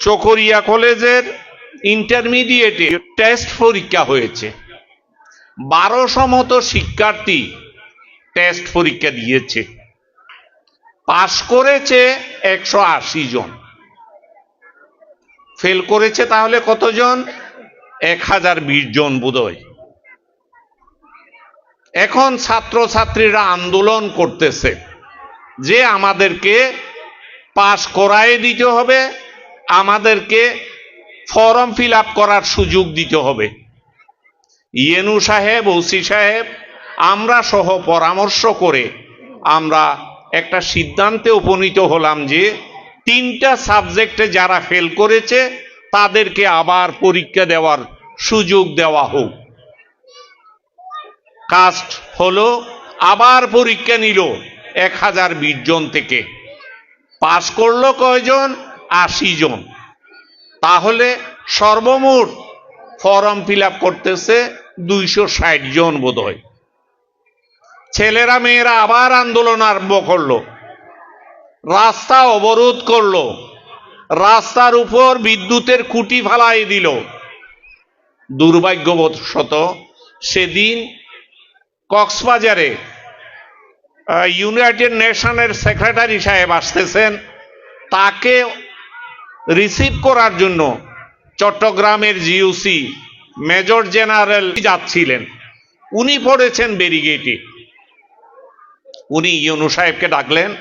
চকরিয়া কলেজের ইন্টারমিডিয়েটে টেস্ট পরীক্ষা হয়েছে। বারোশো মতো শিক্ষার্থী টেস্ট পরীক্ষা দিয়েছে। পাশ করেছে একশো আশি জন। ফেল করেছে তাহলে কতজন? এক হাজার বিশ জন বোধহয়। এখন ছাত্রছাত্রীরা আন্দোলন করতেছে যে আমাদেরকে পাশ করায় দিতে হবে আমাদেরকে ফর্ম ফিল আপ করার সুযোগ দিতে হবে। ইয়েনু সাহেব, ওসি সাহেব, আমরা সহ পরামর্শ করে আমরা একটা সিদ্ধান্তে উপনীত হলাম যে তিনটা সাবজেক্টে যারা ফেল করেছে তাদেরকে আবার পরীক্ষা দেওয়ার সুযোগ দেওয়া হোক। কাস্ট হলো, আবার পরীক্ষা নিল এক হাজার বিশ জন থেকে। পাশ করল কয়জন? আশি জন। তাহলে সর্বমোট ফর্ম ফিল করতেছে দুইশো ষাট জন বোধ হয় ছেলেরা মেয়েরা আবার আন্দোলন আরম্ভ করল। রাস্তা অবরোধ করল। রাস্তার উপর বিদ্যুতের খুঁটি ফালাই দিল। দুর্ভাগ্যবশত সেদিন কক্সবাজারে ইউনাইটেড নেশনের সেক্রেটারি সাহেব আসতেছেন। তাকে রিসিভ করার জন্য চট্টগ্রামের জিউসি মেজর জেনারেল যাচ্ছিলেন। উনি পড়েছেন ব্যারিগেটে উনি ইউনু সাহেবকে ডাকলেন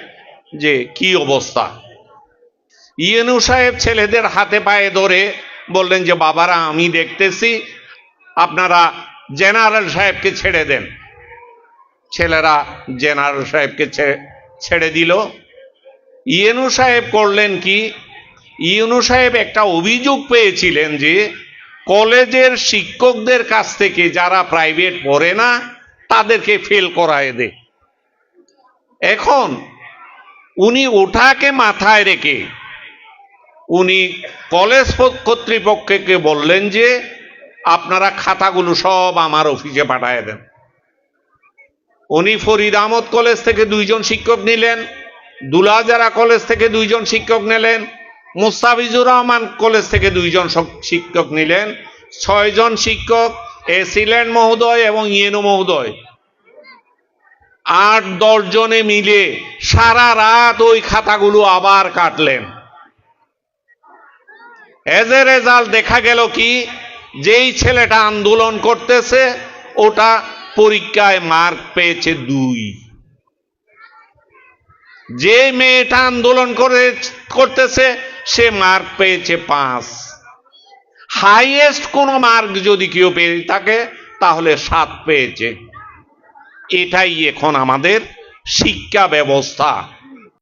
যে, কি অবস্থা? ইয়েনু সাহেব ছেলেদের হাতে পায়ে ধরে বললেন যে, বাবারা, আমি দেখতেছি, আপনারা জেনারেল সাহেবকে ছেড়ে দেন। ছেলেরা জেনারেল সাহেবকে ছেড়ে দিল। ইয়েনু সাহেব করলেন কি ইউনু সাহেব একটা অভিযোগ পেয়েছিলেন যে কলেজের শিক্ষকদের কাছ থেকে যারা প্রাইভেট পড়ে না, তাদেরকে ফেল করায় দে। এখন উনি ওঠাকে মাথায় রেখে উনি কলেজ কর্তৃপক্ষকে বললেন যে, আপনারা খাতাগুলো সব আমার অফিসে পাঠায় দেন। উনি ফরিদ আহমদ কলেজ থেকে দুইজন শিক্ষক নিলেন দুলাজারা কলেজ থেকে দুইজন শিক্ষক নিলেন মুস্তাফিজুর রহমান কলেজ থেকে দুইজন শিক্ষক নিলেন, ছয়জন শিক্ষক এসিল্যান্ড মহোদয় এবং ইয়েনু মহোদয়। আট দশ জনে মিলে সারা রাত ওই খাতাগুলো আবার কাটলেন। এজ এ রেজাল্ট দেখা গেল কি, যেই ছেলেটা আন্দোলন করতেছে, ওটা পরীক্ষায় মার্ক পেয়েছে দুই। যে মেয়েটা আন্দোলন করে করতেছে সে মার্ক পেয়েছে পাঁচ। হাইয়েস্ট কোনো মার্ক যদি কেউ পেয়ে থাকে, তাহলে সাত পেয়েছে। এটাই এখন আমাদের শিক্ষা ব্যবস্থা।